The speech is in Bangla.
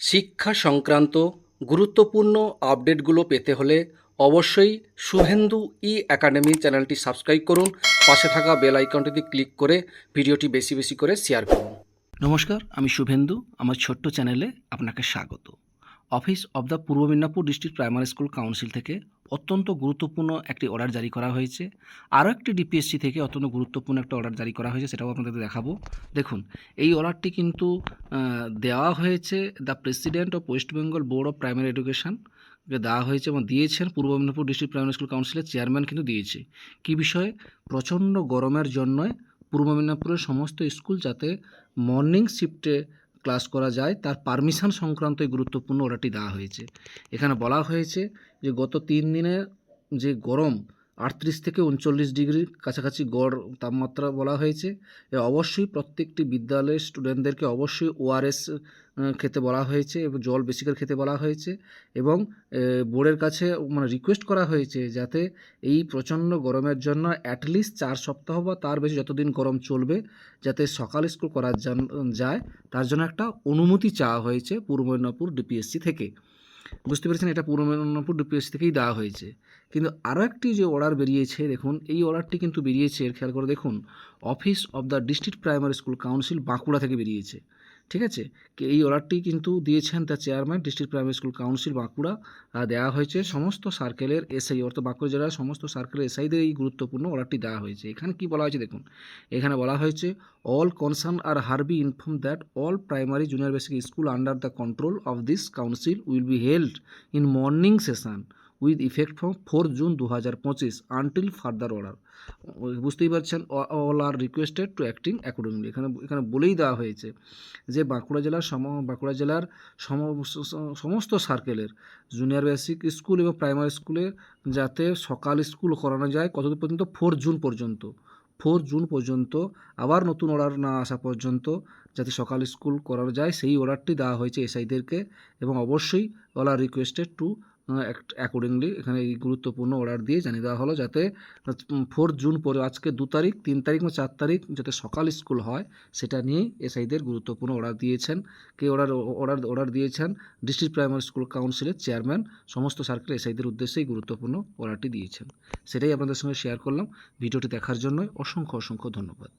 শিক্ষা সংক্রান্ত গুরুত্বপূর্ণ আপডেটগুলো পেতে হলে অবশ্যই শুভেন্দু ই অ্যাকাডেমি চ্যানেলটি সাবস্ক্রাইব করুন। পাশে থাকা বেল আইকনটিতে ক্লিক করে ভিডিওটি বেশি বেশি করে শেয়ার করুন। নমস্কার, আমি শুভেন্দু। আমার ছোট্ট চ্যানেলে আপনাকে স্বাগত। Office of the Purba Medinipur district primary school council থেকে অত্যন্ত গুরুত্বপূর্ণ একটি অর্ডার জারি করা হয়েছে। আরও একটি ডিপিএসসি থেকে অত্যন্ত গুরুত্বপূর্ণ একটা অর্ডার জারি করা হয়েছে, সেটাও আপনাদের দেখাবো। দেখুন, এই অর্ডারটি কিন্তু দেওয়া হয়েছে the president of West Bengal board of primary education দেওয়া হয়েছে এবং দিয়েছেন Purba Medinipur district primary school কাউন্সিলের চেয়ারম্যান কিন্তু দিয়েছে। কী বিষয়ে? প্রচণ্ড গরমের জন্য পূর্ব মেদিনীপুরের সমস্ত স্কুল যাতে মর্নিং শিফটে ক্লাস করা যায়, তার পারমিশন সংক্রান্ত এই গুরুত্বপূর্ণ অর্ডারটি দেওয়া হয়েছে। এখানে বলা হয়েছে যে গত তিন দিনের যে গরম আটত্রিশ থেকে উনচল্লিশ ডিগ্রির কাছাকাছি গড় তাপমাত্রা বলা হয়েছে। অবশ্যই প্রত্যেকটি বিদ্যালয়ের স্টুডেন্টদেরকে অবশ্যই ওআরএস খেতে বলা হয়েছে এবং জল বেশি করে খেতে বলা হয়েছে এবং বোর্ডের কাছে মানে রিকোয়েস্ট করা হয়েছে যাতে এই প্রচণ্ড গরমের জন্য অ্যাটলিস্ট চার সপ্তাহ বা তার বেশি যতদিন গরম চলবে যাতে সকাল স্কুল করা যায়, তার জন্য একটা অনুমতি চাওয়া হয়েছে পূর্ব মেদিনীপুর ডিপিএসসি থেকে। বুঝতে পেরেছেন? এটা পূর্ব মেদিনীপুর ডিপিএসসি থেকেই দেওয়া হয়েছে। কিন্তু আরও একটি যে অর্ডার বেরিয়েছে, দেখুন, এই অর্ডারটি কিন্তু বেরিয়েছে এর খেয়াল করে দেখুন office of the district primary school council Bankura থেকে বেরিয়েছে। ঠিক আছে? এই অর্ডারটি কিন্তু দিয়েছেন তার chairman, district primary school council Bankura দেওয়া হয়েছে। সমস্ত সার্কেলের এসআই, অর্থাৎ বাঁকুড়া জেলার সমস্ত সার্কেলের এসআইদের এই গুরুত্বপূর্ণ অর্ডারটি দেওয়া হয়েছে। এখানে কি বলা হয়েছে দেখুন? এখানে বলা হয়েছে all concern are hereby inform that all primary junior basic school under the control of this council will be held in morning session with effect from four June দু হাজার পঁচিশ আনটিল ফার্দার অর্ডার বুঝতেই পারছেন all are requested to acting accordingly এখানে এখানে বলেই দেওয়া হয়েছে যে বাঁকুড়া জেলার সম, বাঁকুড়া জেলার সম সমস্ত সার্কেলের জুনিয়র বেসিক স্কুল এবং প্রাইমারি স্কুলে যাতে সকাল স্কুল করানো যায় কতদূর পর্যন্ত? ফোর জুন পর্যন্ত। ফোর জুন পর্যন্ত, আবার নতুন অর্ডার না আসা পর্যন্ত যাতে সকাল স্কুল করানো যায়, সেই অর্ডারটি দেওয়া হয়েছে এসআইদেরকে এবং অবশ্যই all are requested to accordingly এখানে এই গুরুত্বপূর্ণ অর্ডার দিয়ে জানিয়ে দেওয়া হলো যাতে ফোর জুন পরে, আজকে দু তারিখ, তিন তারিখ বা চার তারিখ যাতে সকাল স্কুল হয়, সেটা নিয়েই এসআইদের গুরুত্বপূর্ণ অর্ডার দিয়েছেন। কে অর্ডার অর্ডার অর্ডার দিয়েছেন? ডিস্ট্রিক্ট প্রাইমারি স্কুল কাউন্সিলের চেয়ারম্যান সমস্ত সার্কেল এসআইদের উদ্দেশ্যেই গুরুত্বপূর্ণ অর্ডারটি দিয়েছেন। সেটাই আপনাদের সঙ্গে শেয়ার করলাম। ভিডিওটি দেখার জন্য অসংখ্য অসংখ্য ধন্যবাদ।